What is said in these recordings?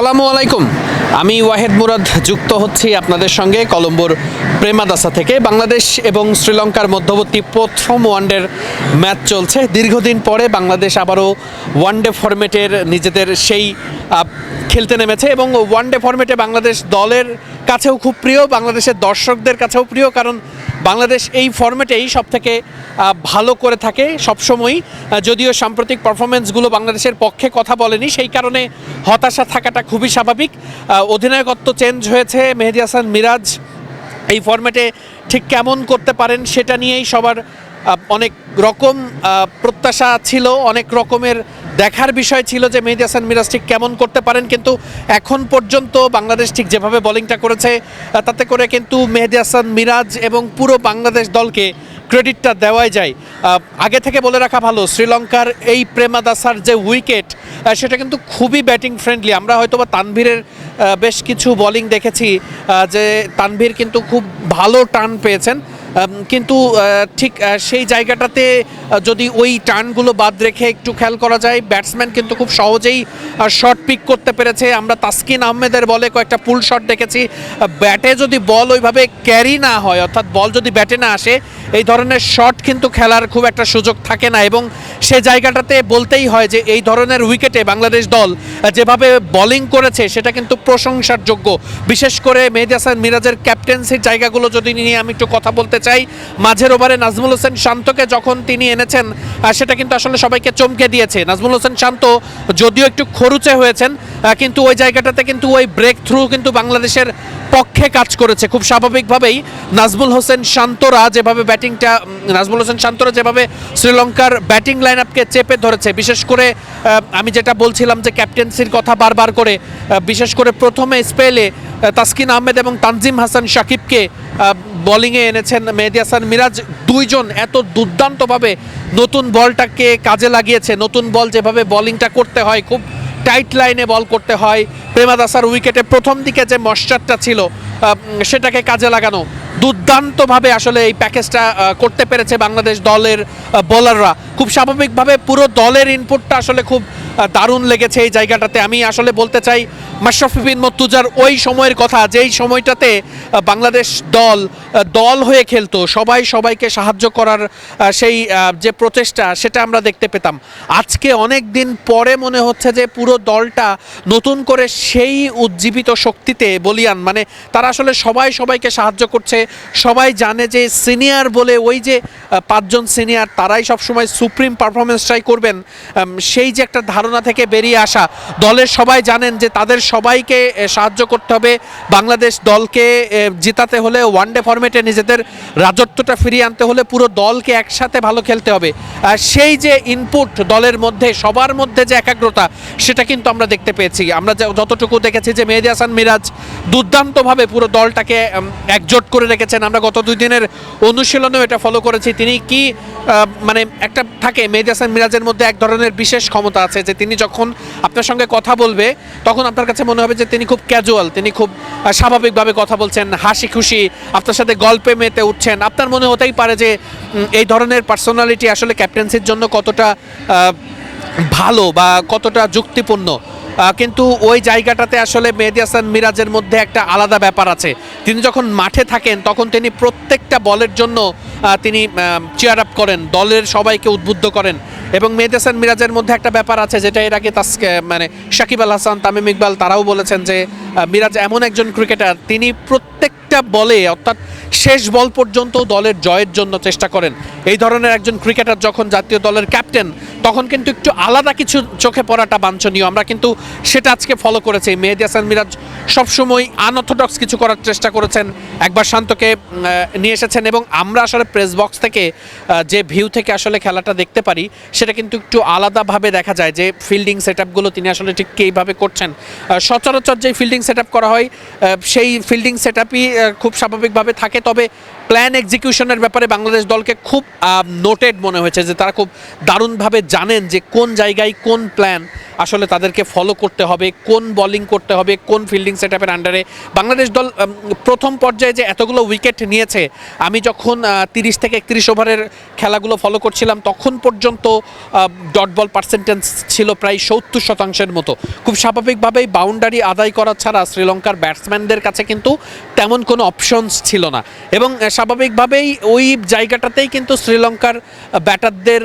আসসালামু আলাইকুম। আমি ওয়াহেদ মুরাদ, যুক্ত হচ্ছি আপনাদের সঙ্গে কলম্বোর প্রেমাদাসা থেকে। বাংলাদেশ এবং শ্রীলঙ্কার মধ্যবর্তী প্রথম ওয়ানডের ম্যাচ চলছে। দীর্ঘদিন পরে বাংলাদেশ আবারও ওয়ানডে ফরম্যাটের নিজেদের সেই খেলতে নেমেছে এবং ওয়ানডে ফরম্যাটে বাংলাদেশ দলের কাছেও খুব প্রিয়, বাংলাদেশের দর্শকদের কাছেও প্রিয়, কারণ বাংলাদেশ এই ফরম্যাটেই সব থেকে ভালো করে থাকে সবসময়ই। যদিও সাম্প্রতিক পারফরমেন্সগুলো বাংলাদেশের পক্ষে কথা বলেনি, সেই কারণে হতাশা থাকাটা খুবই স্বাভাবিক। অধিনায়কত্ব চেঞ্জ হয়েছে, মেহেদি হাসান, মিরাজ। এই ফরম্যাটে ঠিক কেমন করতে পারেন সেটা নিয়েই সবার অনেক রকম প্রত্যাশা ছিল, অনেক রকমের দেখার বিষয় ছিল যে মেহেদি হাসান, মিরাজ ঠিক কেমন করতে পারেন। কিন্তু এখন পর্যন্ত বাংলাদেশ ঠিক যেভাবে বোলিংটা করেছে তাতে করে কিন্তু মেহেদি হাসান, মিরাজ এবং পুরো বাংলাদেশ দলকে ক্রেডিটটা দেওয়াই যায়। আগে থেকে বলে রাখা ভালো, শ্রীলঙ্কার এই প্রেমাদাসার যে উইকেট সেটা কিন্তু খুবই ব্যাটিং ফ্রেন্ডলি আমরা হয়তো বা তানভীরের বেশ কিছু বলিং দেখেছি যে তানভীর কিন্তু খুব ভালো টার্ন পেয়েছেন। কিন্তু ঠিক সেই জায়গাটাতে যদি ওই টার্নগুলো বাদ রেখে একটু খেয়াল করা যায়, ব্যাটসম্যান কিন্তু খুব সহজেই শট পিক করতে পেরেছে। আমরা তাসকিন আহমেদের বলে কয়েকটা পুল শট দেখেছি। ব্যাটে যদি বল ওইভাবে ক্যারি না হয়, অর্থাৎ বল যদি ব্যাটে না আসে, এই ধরনের শট কিন্তু খেলার খুব একটা সুযোগ থাকে না এবং সে জায়গাটাতে বলতেই হয় যে এই ধরনের উইকেটে বাংলাদেশ দল যেভাবে বোলিং করেছে সেটা কিন্তু প্রশংসার যোগ্য বিশেষ করে মেহেদি হাসান মিরাজের ক্যাপ্টেন্সির জায়গাগুলো যদি নিয়ে আমি একটু কথা বলতে চাই, মাঝের ওভারে নাজমুল হোসেন শান্তকে যখন তিনি এনেছেন সেটা কিন্তু আসলে সবাইকে চমকে দিয়েছে। নাজমুল হোসেন শান্ত যদিও একটু খরুচে হয়েছেন কিন্তু ওই জায়গাটাতে কিন্তু ওই ব্রেক থ্রু কিন্তু বাংলাদেশের পক্ষে কাজ করেছে। খুব স্বাভাবিকভাবেই নাজমুল হোসেন শান্তরা যেভাবে ব্যাটিংটা নাজমুল হোসেন শান্তরা যেভাবে শ্রীলঙ্কার ব্যাটিং লাইন আপকে চেপে ধরেছে, বিশেষ করে আমি যেটা বলছিলাম যে ক্যাপ্টেন্সির কথা বারবার করে বিশেষ করে প্রথমে স্পেলে তাসকিন আহমেদ এবং তানজিম হাসান সাকিবকে বোলিংয়ে এনেছেন মেহেদি হাসান মিরাজ। দুইজন এত দুর্দান্তভাবে নতুন বলটাকে কাজে লাগিয়েছে, নতুন বল যেভাবে বোলিংটা করতে হয়, খুব টাইট লাইনে বল করতে হয়। প্রেমাদাসার উইকেটে প্রথম দিকে যে মশ্চারটা ছিল সেটাকে কাজে লাগানো দুর্দান্তভাবে আসলে এই প্যাকেজটা করতে পেরেছে বাংলাদেশ দলের বোলাররা খুব স্বাভাবিকভাবে পুরো দলের ইনপুটটা আসলে খুব দারুণ লেগেছে এই জায়গাটাতে। আমি আসলে বলতে চাই, মাশরাফি বিন মর্তুজার ওই সময়ের কথা, যেই সময়টাতে বাংলাদেশ দল দল হয়ে খেলতো, সবাই সবাইকে সাহায্য করার সেই যে প্রচেষ্টা, সেটা আমরা দেখতে পেতাম। আজকে অনেক দিন পরে মনে হচ্ছে যে পুরো দলটা নতুন করে সেই উজ্জীবিত শক্তিতে বলিয়ান। মানে তারা আসলে সবাই সবাইকে সাহায্য করছে, সবাই জানে যে সিনিয়র বলে ওই যে পাঁচজন সিনিয়র, তারাই সবসময় সুপ্রিম পারফরমেন্সটাই করবেন সেই যে একটা ধারণা থেকে বেরিয়ে আসা। দলের সবাই জানেন যে তাদের সবাইকে সাহায্য করতে হবে। বাংলাদেশ দলকে জেতাতে হলে ওয়ানডে ফরম্যাটে নিজেদের রাজত্বটা ফিরিয়ে আনতে হলে পুরো দলকে একসাথে ভালো খেলতে হবে। আর সেই যে ইনপুট দলের মধ্যে, সবার মধ্যে যে একাগ্রতা, সেটা কিন্তু আমরা দেখতে পেয়েছি। আমরা যতটুকু দেখেছি যে মেহেদি হাসান মিরাজ দুর্দান্তভাবে পুরো দলটাকে একজোট করে রেখেছেন। আমরা গত দুই দিনের অনুশীলনেও এটা ফলো করেছি। তিনি কি মানে একটা থাকে, মেহেদি হাসান মিরাজের মধ্যে এক ধরনের বিশেষ ক্ষমতা আছে যে তিনি যখন আপনার সঙ্গে কথা বলবে, তখন আপনার কাছে মনে হবে যে তিনি খুব ক্যাজুয়াল তিনি খুব স্বাভাবিকভাবে কথা বলছেন, হাসি খুশি, আপনার সাথে গল্পে মেতে উঠছেন। আপনার মনে হতেই পারে যে এই ধরনের পার্সোনালিটি আসলে ক্যাপ্টেন্সির জন্য কতটা ভালো বা কতটা যুক্তিপূর্ণ। কিন্তু ওই জায়গাটাতে আসলে মেহেদি হাসান মিরাজের মধ্যে একটা আলাদা ব্যাপার আছে। তিনি যখন মাঠে থাকেন, তখন তিনি প্রত্যেকটা বলের জন্য তিনি চেয়ার আপ করেন, দলের সবাইকে উদ্বুদ্ধ করেন। এবং মেহেদি হাসান মিরাজের মধ্যে একটা ব্যাপার আছে, যেটা এর আগে তাস মানে সাকিব আল হাসান, তামিম ইকবাল তারাও বলেছেন যে মিরাজ এমন একজন ক্রিকেটার তিনি প্রত্যেকটা বলে, অর্থাৎ শেষ বল পর্যন্ত দলের জয়ের জন্য চেষ্টা করেন। এই ধরনের একজন ক্রিকেটার যখন জাতীয় দলের ক্যাপ্টেন, তখন কিন্তু একটু আলাদা কিছু চোখে পড়াটা বাঞ্ছনীয়। আমরা কিন্তু সেটা আজকে ফলো করেছি। মেহেদি হাসান মিরাজ সবসময় আনঅর্থোডক্স কিছু করার চেষ্টা করেছেন। একবার শান্তকে নিয়ে এসেছেন এবং আমরা আসলে প্রেস বক্স থেকে যে ভিউ থেকে আসলে খেলাটা দেখতে পারি, সেটা কিন্তু একটু আলাদাভাবে দেখা যায় যে ফিল্ডিং সেট আপগুলো তিনি আসলে ঠিক কীভাবে করছেন। সচরাচর যে ফিল্ডিং সেট করা হয় সেই ফিল্ডিং সেট খুব স্বাভাবিকভাবে থাকে। তবে প্ল্যান এক্সিকিউশনের ব্যাপারে বাংলাদেশ দলকে খুব নোটেড মনে হয়েছে যে তারা খুব দারুণভাবে জানেন যে কোন জায়গায় কোন প্ল্যান আসলে তাদেরকে ফলো করতে হবে, কোন বোলিং করতে হবে, কোন ফিল্ডিং সেট আপের আন্ডারে বাংলাদেশ দল প্রথম পর্যায়ে যে এতগুলো উইকেট নিয়েছে, আমি যখন তিরিশ থেকে একত্রিশ ওভারের খেলাগুলো ফলো করছিলাম, তখন পর্যন্ত ডট বল পার্সেন্টেজ ছিল প্রায় সত্তর শতাংশের মতো। খুব স্বাভাবিকভাবেই বাউন্ডারি আদায় করা ছাড়া শ্রীলঙ্কার ব্যাটসম্যানদের কাছে কিন্তু তেমন কোনো অপশনস ছিল না। এবং স্বাভাবিকভাবেই ওই জায়গাটাতেই কিন্তু শ্রীলঙ্কার ব্যাটারদের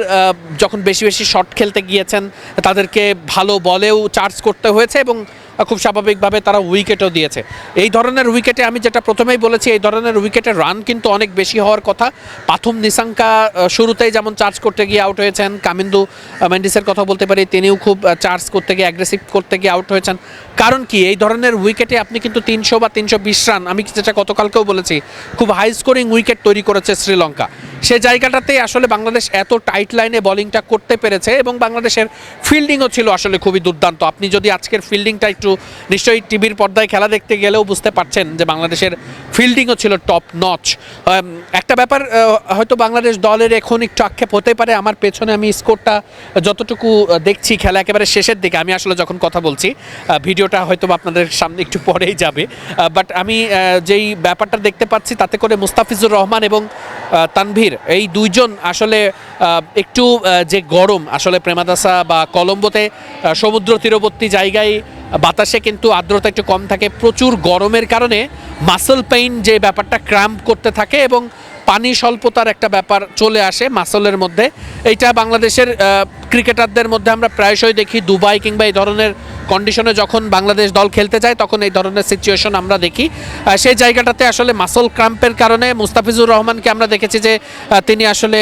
যখন বেশি বেশি শট খেলতে গিয়েছেন, তাদেরকে ভালো বলেও চার্জ করতে হয়েছে এবং খুব স্বাভাবিকভাবে তারা উইকেটও দিয়েছে। এই ধরনের উইকেটে আমি যেটা প্রথমেই বলেছি এই ধরনের উইকেটের রান কিন্তু অনেক বেশি হওয়ার কথা। পাথম নিসাঙ্কা আহ, শুরুতেই যেমন চার্জ করতে গিয়ে আউট হয়েছেন কামিন্দু আহ, মেন্ডিসের কথা বলতে পারি তিনিও খুব চার্জ করতে গিয়ে অ্যাগ্রেসিভ করতে গিয়ে আউট হয়েছেন। কারণ কি এই ধরনের উইকেটে আপনি কিন্তু তিনশো বা তিনশো বিশ রান আমি যেটা গতকালকেও বলেছি খুব হাই স্কোরিং উইকেট তৈরি করেছে শ্রীলঙ্কা। সে জায়গাটাতে আসলে বাংলাদেশ এত টাইট লাইনে বলিংটা করতে পেরেছে এবং বাংলাদেশের ফিল্ডিংও ছিল আসলে খুবই দুর্দান্ত। আপনি যদি আজকের ফিল্ডিংটা একটু নিশ্চয়ই টিভির পর্দায় খেলা দেখতে গেলেও বুঝতে পারছেন যে বাংলাদেশের ফিল্ডিংও ছিল টপ নচ একটা ব্যাপার হয়তো বাংলাদেশ দলের এখন একটু আক্ষেপ হতে পারে। আমার পেছনে আমি স্কোরটা যতটুকু দেখছি, খেলা একেবারে শেষের দিকে, আমি আসলে যখন কথা বলছি ভিডিওটা হয়তো আপনাদের সামনে একটু পরেই যাবে। বাট আমি যেই ব্যাপারটা দেখতে পাচ্ছি, তাতে করে মুস্তাফিজুর রহমান এবং তানভীর, এই দুইজন আসলে একটু যে গরম, আসলে প্রেমাদাসা বা কলম্বোতে সমুদ্র তীরবর্তী জায়গায় বাতাসে কিন্তু আর্দ্রতা একটু কম থাকে, প্রচুর গরমের কারণে মাসল পেইন যে ব্যাপারটা ক্র্যাম্প করতে থাকে এবং পানি স্বল্পতার একটা ব্যাপার চলে আসে মাসলের মধ্যে। এইটা বাংলাদেশের ক্রিকেটারদের মধ্যে আমরা প্রায়শই দেখি। দুবাই কিংবা এই ধরনের কন্ডিশনে যখন বাংলাদেশ দল খেলতে যায়, তখন এই ধরনের সিচুয়েশন আমরা দেখি। সেই জায়গাটাতে আসলে মাসল ক্রাম্পের কারণে মুস্তাফিজুর রহমানকে আমরা দেখেছি যে তিনি আসলে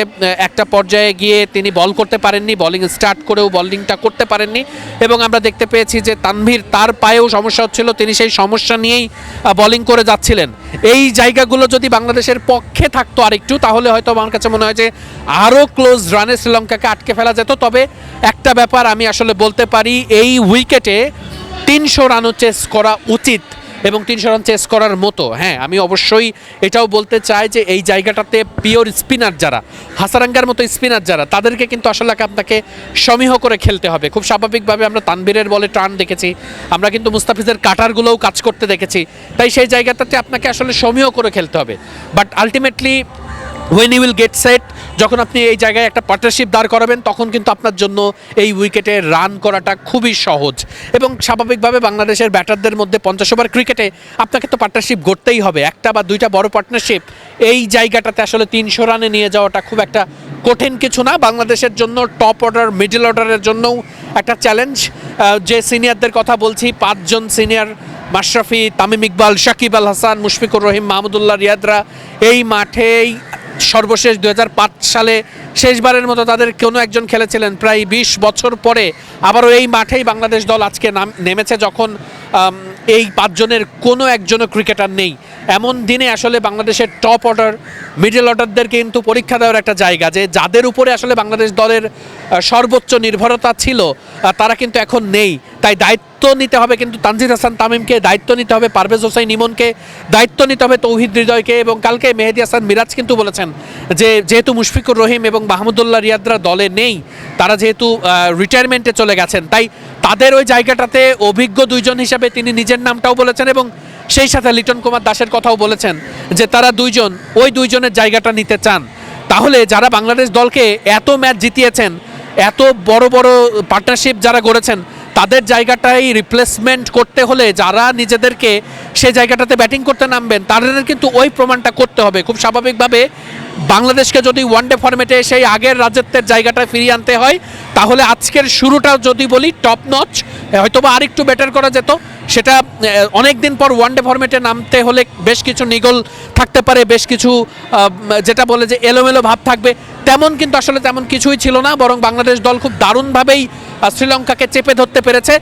একটা পর্যায়ে গিয়ে তিনি বল করতে পারেননি বোলিং স্টার্ট করেও বোলিংটা করতে পারেননি এবং আমরা দেখতে পেয়েছি যে তানভীর তার পায়েও সমস্যা হচ্ছিল, তিনি সেই সমস্যা নিয়েই বোলিং করে যাচ্ছিলেন। এই জায়গাগুলো যদি বাংলাদেশের পক্ষে থাকতো আরেকটু, তাহলে হয়তো আমার কাছে মনে হয় যে আরও ক্লোজ রানে শ্রীলঙ্কাকে আটকে ফেলা যেত। তবে একটা ব্যাপার আমি আসলে বলতে পারি, এই উইকেটে তিনশো রানও চেস করা উচিত এবং তিনশো রান চেস করার মতো। হ্যাঁ আমি অবশ্যই এটাও বলতে চাই যে এই জায়গাটাতে পিওর স্পিনার যারা, হাসারাঙ্গার মতো স্পিনার যারা, তাদেরকে কিন্তু আসলে আপনাকে সমীহ করে খেলতে হবে। খুব স্বাভাবিকভাবে আমরা তানবীরের বলে টার্ন দেখেছি, আমরা কিন্তু মুস্তাফিজের কাটারগুলোও কাজ করতে দেখেছি। তাই সেই জায়গাটাতে আপনাকে আসলে সমীহ করে খেলতে হবে। But ultimately when you will get set যখন আপনি এই জায়গায় একটা পার্টনারশিপ দাঁড় করাবেন, তখন কিন্তু আপনার জন্য এই উইকেটে রান করাটা খুবই সহজ। এবং স্বাভাবিকভাবে বাংলাদেশের ব্যাটারদের মধ্যে পঞ্চাশ ওভার ক্রিকেটে আপনাকে তো পার্টনারশিপ গড়তেই হবে। একটা বা দুইটা বড় পার্টনারশিপ এই জায়গাটাতে আসলে তিনশো রানে নিয়ে যাওয়াটা খুব একটা কঠিন কিছু না। বাংলাদেশের জন্য টপ অর্ডার মিডল অর্ডারের জন্যও একটা চ্যালেঞ্জ যে সিনিয়রদের কথা বলছি, পাঁচজন সিনিয়র মাশরাফি, তামিম ইকবাল শাকিব আল হাসান, মুশফিকুর রহিম, মাহমুদুল্লাহ রিয়াদরা, এই মাঠেই সর্বশেষ দু হাজার পাঁচ সালে শেষবারের মতো তাদের কোনো একজন খেলেছিলেন। প্রায় বিশ বছর পরে আবারও এই মাঠেই বাংলাদেশ দল আজকে নাম, নেমেছে যখন এই পাঁচজনের কোনো একজনও ক্রিকেটার নেই। এমন দিনে আসলে বাংলাদেশের টপ অর্ডার মিডল অর্ডারদের কিন্তু পরীক্ষা দেওয়ার একটা জায়গা যে যাদের উপরে আসলে বাংলাদেশ দলের সর্বোচ্চ নির্ভরতা ছিল তারা কিন্তু এখন নেই। তাই দায়িত্ব নিতে হবে কিন্তু তানজিদ হাসান তামিমকে, দায়িত্ব নিতে হবে পারভেজ হোসাইন ইমনকে, দায়িত্ব নিতে হবে তৌহিদ হৃদয়কে এবং কালকে মেহেদি হাসান মিরাজ কিন্তু বলেছেন যে যেহেতু মুশফিকুর রহিম এবং মাহমুদুল্লাহ রিয়াদরা দলে নেই, তারা যেহেতু রিটায়ারমেন্টে চলে গেছেন। তাই তাদের ওই জায়গাটাতে অভিজ্ঞ দুইজন হিসাবে তিনি নিজের নামটাও বলেছেন এবং সেই সাথে লিটন কুমার দাসের কথাও বলেছেন যে তারা দুইজন, ওই দুইজনের জায়গাটা নিতে চান। তাহলে যারা বাংলাদেশ দলকে এত ম্যাচ জিতিয়েছেন, এত বড় বড় পার্টনারশিপ যারা গড়েছেন, তাদের জায়গাটাই রিপ্লেসমেন্ট করতে হলে যারা নিজেদেরকে সে জায়গাটাতে ব্যাটিং করতে নামবেন, তাদের কিন্তু ওই প্রমাণটা করতে হবে। খুব স্বাভাবিকভাবে বাংলাদেশকে যদি ওয়ানডে ফরম্যাটে সেই আগের রাজত্বের জায়গাটা ফিরিয়ে আনতে হয়, তাহলে আজকের শুরুটা যদি বলি টপ নচ হয়তোবা আরেকটু বেটার করা যেত। সেটা অনেক দিন পর ওয়ানডে ফরম্যাটে নামতে হলে বেশ কিছু নিগল থাকতে পারে, বেশ কিছু যেটা বলে যে এলোমেলো ভাব থাকবে। তেমন কিন্তু আসলে তেমন কিছুই ছিল না, বরং বাংলাদেশ দল খুব দারুণভাবেই শ্রীলঙ্কাকে চেপে ধরতে পেরেছে।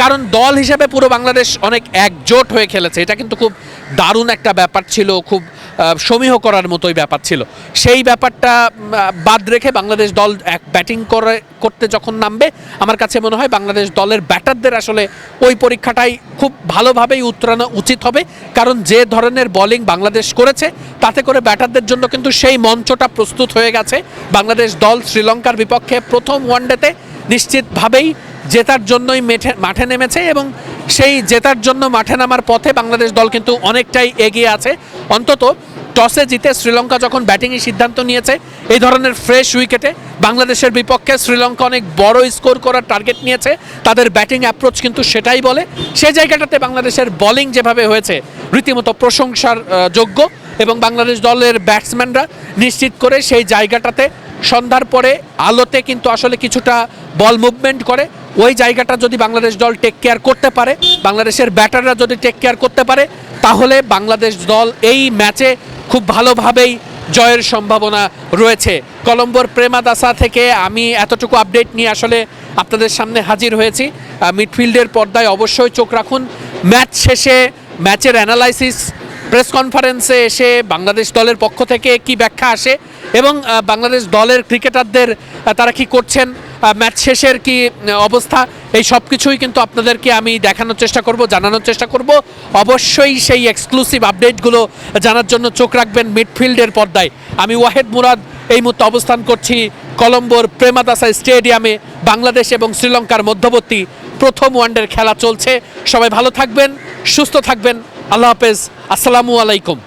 কারণ দল হিসেবে পুরো বাংলাদেশ অনেক একজোট হয়ে খেলেছে। এটা কিন্তু খুব দারুণ একটা ব্যাপার ছিল, খুব সমীহ করার মতোই ব্যাপার ছিল। সেই ব্যাপারটা বাদ রেখে বাংলাদেশ দল এক ব্যাটিং করে, করতে যখন নামবে, আমার কাছে মনে হয় বাংলাদেশ দলের ব্যাটারদের আসলে ওই পরীক্ষাটাই খুব ভালোভাবেই উত্তরানো উচিত হবে। কারণ যে ধরনের বোলিং বাংলাদেশ করেছে, তাতে করে ব্যাটারদের জন্য কিন্তু সেই মঞ্চটা প্রস্তুত হয়ে গেছে। বাংলাদেশ দল শ্রীলঙ্কার বিপক্ষে প্রথম ওয়ানডেতে নিশ্চিতভাবেই জেতার জন্যই মেঠে, মাঠে নেমেছে এবং সেই জেতার জন্য মাঠে নামার পথে বাংলাদেশ দল কিন্তু অনেকটাই এগিয়ে আছে। অন্তত টসে জিতে শ্রীলঙ্কা যখন ব্যাটিংয়ের সিদ্ধান্ত নিয়েছে, এই ধরনের ফ্রেশ উইকেটে বাংলাদেশের বিপক্ষে শ্রীলঙ্কা অনেক বড় স্কোর করার টার্গেট নিয়েছে। তাদের ব্যাটিং অ্যাপ্রোচ কিন্তু সেটাই বলে। সেই জায়গাটাতে বাংলাদেশের বোলিং যেভাবে হয়েছে, রীতিমতো প্রশংসার যোগ্য এবং বাংলাদেশ দলের ব্যাটসম্যানরা নিশ্চিত করে সেই জায়গাটাতে সন্ধ্যার পরে আলোতে কিন্তু আসলে কিছুটা বল মুভমেন্ট করে। ওই জায়গাটা যদি বাংলাদেশ দল টেক কেয়ার করতে পারে, বাংলাদেশের ব্যাটাররা যদি টেক কেয়ার করতে পারে, তাহলে বাংলাদেশ দল এই ম্যাচে খুব ভালোভাবেই জয়ের সম্ভাবনা রয়েছে। কলম্বোর প্রেমাদাসা থেকে আমি এতটুকু আপডেট নিয়ে আসলে আপনাদের সামনে হাজির হয়েছি। মিডফিল্ডের পর্দায় অবশ্যই চোখ রাখুন। ম্যাচ শেষে ম্যাচের অ্যানালাইসিস প্রেস কনফারেন্সে এসে বাংলাদেশ দলের পক্ষ থেকে কি ব্যাখ্যা আসে এবং বাংলাদেশ দলের ক্রিকেটারদের তারা কি করছেন ম্যাচ শেষের কি অবস্থা? এই সব কিছুই কিন্তু আপনাদেরকে আমি দেখানোর চেষ্টা করব, জানানোর চেষ্টা করব। অবশ্যই সেই এক্সক্লুসিভ আপডেটগুলো জানার জন্য চোখ রাখবেন মিডফিল্ডের পর্দায়। আমি ওয়াহেদ মুরাদ, এই মুহূর্তে অবস্থান করছি কলম্বোর প্রেমাদাসা স্টেডিয়ামে, বাংলাদেশ এবং শ্রীলঙ্কার মধ্যবর্তী প্রথম ওয়ানডের খেলা চলছে। সবাই ভালো থাকবেন, সুস্থ থাকবেন। আল্লাহ হাফেজ, আসসালামু আলাইকুম।